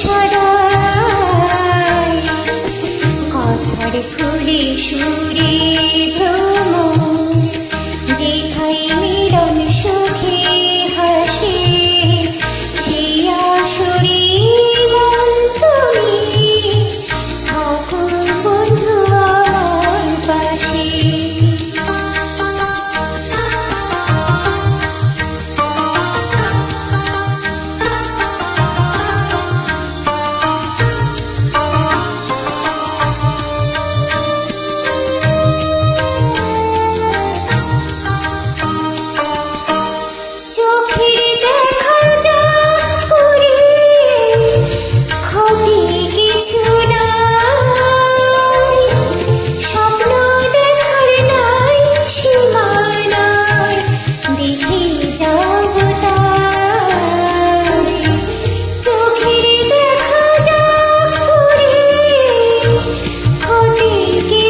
সরায় কথার ফুলে সুরে